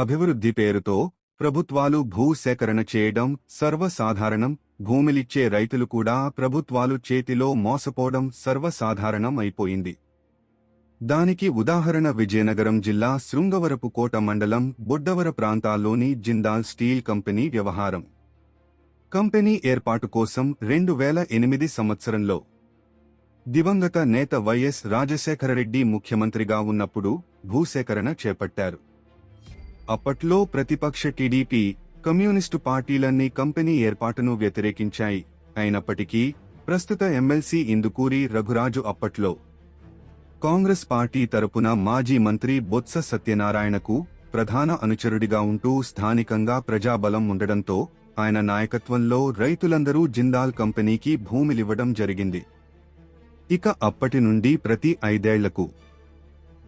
అభివృద్ధి పేరుతో ప్రభుత్వాలు భూ సేకరణ చేయడం సర్వసాధారణం. భూమిలిచ్చే రైతులు కూడా ప్రభుత్వాలు చేతిలో మోసపోవడం సర్వసాధారణం అయిపోయింది. దానికి ఉదాహరణ విజయనగరం జిల్లా శృంగవరపుకోట మండలం బొడ్డవర ప్రాంతాల్లోని జిందాల్ స్టీల్ కంపెనీ వ్యవహారం. కంపెనీ ఏర్పాటు కోసం రెండు వేల ఎనిమిది సంవత్సరంలో దివంగత నేత వైఎస్ రాజశేఖరరెడ్డి ముఖ్యమంత్రిగా ఉన్నప్పుడు భూసేకరణ చేపట్టారు. అప్పట్లో ప్రతిపక్ష టీడీపీ కమ్యూనిస్టు పార్టీలన్నీ కంపెనీ ఏర్పాటును వ్యతిరేకించాయి. అయినప్పటికీ ప్రస్తుత ఎమ్మెల్సీ ఇందుకూరి రఘురాజు అప్పట్లో కాంగ్రెస్ పార్టీ తరపున మాజీ మంత్రి బొత్స సత్యనారాయణకు ప్రధాన అనుచరుడిగా ఉంటూ స్థానికంగా ప్రజాబలం ఉండడంతో ఆయన నాయకత్వంలో రైతులందరూ జిందాల్ కంపెనీకి భూమిలివ్వడం జరిగింది. ఇక అప్పటి నుండి ప్రతి ఐదేళ్ళకు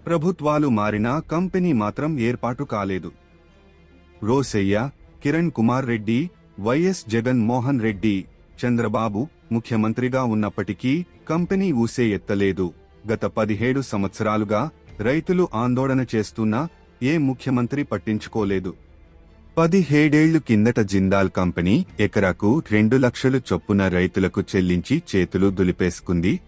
ప్రభుత్వాలు మారినా కంపెనీ మాత్రం ఏర్పాటు కాలేదు. రోసయ్య కిరణ్ కుమార్ రెడ్డి వైఎస్ జగన్ మోహన్ రెడ్డి చంద్రబాబు ముఖ్యమంత్రిగా ఉన్నప్పటికీ కంపెనీ ఊసే ఎత్తలేదు. గత పదిహేడు సంవత్సరాలుగా రైతులు ఆందోళన చేస్తున్నా ఏ ముఖ్యమంత్రి పట్టించుకోలేదు. పదిహేడేళ్ళు కిందట జిందాల్ కంపెనీ ఎకరాకు రెండు లక్షలు చొప్పున రైతులకు చెల్లించి చేతులు దులిపేసుకుంది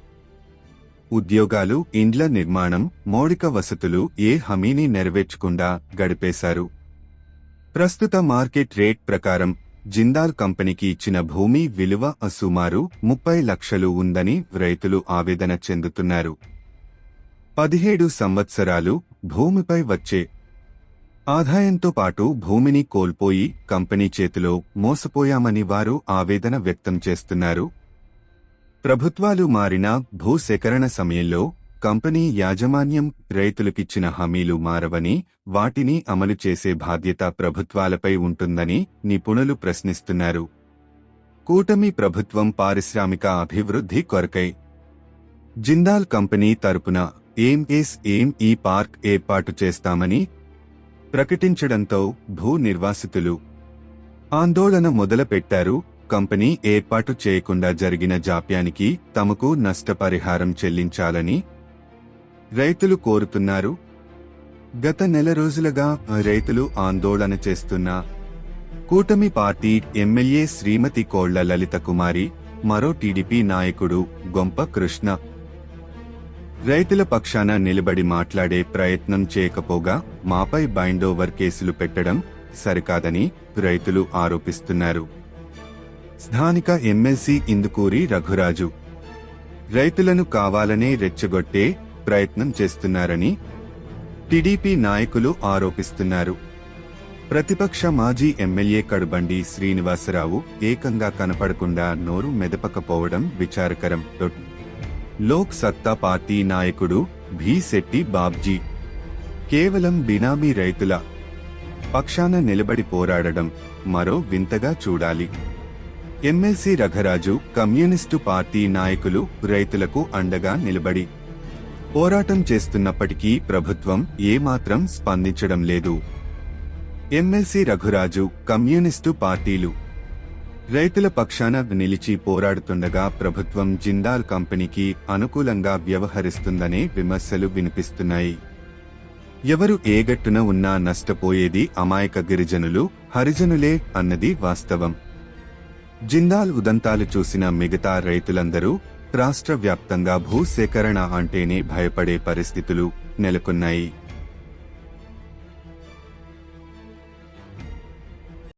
ఉద్యోగాలు ఇండ్ల నిర్మాణం మౌలిక వసతులు ఏ హామీని నెరవేర్చకుండా గడిపేశారు. ప్రస్తుత మార్కెట్ రేట్ ప్రకారం జిందాల్ కంపెనీకి ఇచ్చిన భూమి విలువ సుమారు ముప్పై లక్షలు ఉందని రైతులు ఆవేదన చెందుతున్నారు. పదిహేడు సంవత్సరాలు భూమిపై వచ్చే ఆదాయంతో పాటు భూమిని కోల్పోయి కంపెనీ చేతిలో మోసపోయామని వారు ఆవేదన వ్యక్తం చేస్తున్నారు. ప్రభుత్వాలు మారినా భూసేకరణ సమయంలో కంపెనీ యాజమాన్యం రైతులకిచ్చిన హామీలు మారవని వాటిని అమలు చేసే బాధ్యత ప్రభుత్వాలపై ఉంటుందని నిపుణులు ప్రశ్నిస్తున్నారు. కూటమి ప్రభుత్వం పారిశ్రామిక అభివృద్ధి కొరకై. జిందాల్ కంపెనీ తరపున ఏం ఏం ఈ పార్క్ ఏర్పాటు చేస్తామని ప్రకటించడంతో భూ నిర్వాసితులు ఆందోళన మొదలుపెట్టారు. కంపెనీ ఏర్పాటు చేయకుండా జరిగిన జాప్యానికి తమకు నష్టపరిహారం చెల్లించాలని రైతులు కోరుతున్నారు. గత నెల రోజులుగా రైతులు ఆందోళన చేస్తున్న కూటమి పార్టీ ఎమ్మెల్యే శ్రీమతి కోళ్ళ లలిత కుమారి మరో టీడీపీ నాయకుడు గొంప కృష్ణ రైతుల పక్షాన నిలబడి మాట్లాడే ప్రయత్నం చేయకపోగా మాపై బైండోవర్ కేసులు పెట్టడం సరికాదని రైతులు ఆరోపిస్తున్నారు. స్థానిక ఎమ్మెల్సీ ఇందుకూరి రఘురాజు. రైతులను కావాలనే రెచ్చగొట్టే ప్రయత్నం చేస్తున్నారని టీడీపీ నాయకులు ఆరోపిస్తున్నారు. ప్రతిపక్ష మాజీ ఎమ్మెల్యే కడుబండి శ్రీనివాసరావు ఏకంగా కనపడకుండా నోరు మెదపకపోవడం విచారకరం. లోక్ సత్తా పార్టీ నాయకుడు భీశెట్టి బాబ్జీ. కేవలం బినామీ రైతుల పక్షాన నిలబడి పోరాడడం మరో వింతగా చూడాలి. ఎమ్మెల్సీ రఘరాజు కమ్యూనిస్టు పార్టీ నాయకులు రైతులకు అండగా నిలబడి పోరాటం చేస్తున్నప్పటికీ ప్రభుత్వం ఏమాత్రం స్పందించడం లేదు. ఎమ్మెల్సీ రఘురాజు కమ్యూనిస్టు పార్టీలు రైతుల పక్షాన నిలిచి పోరాడుతుండగా ప్రభుత్వం జిందాల్ కంపెనీకి అనుకూలంగా వ్యవహరిస్తుందనే విమర్శలు వినిపిస్తున్నాయి. ఎవరు ఏగట్టున ఉన్నా నష్టపోయేది అమాయక గిరిజనులు హరిజనులే అన్నది వాస్తవం. జిందాల్ ఉదంతాలు చూసిన మిగతా రైతులందరూ రాష్ట్ర వ్యాప్తంగా భూసేకరణ అంటేనే భయపడే పరిస్థితులు నెలకొన్నాయి.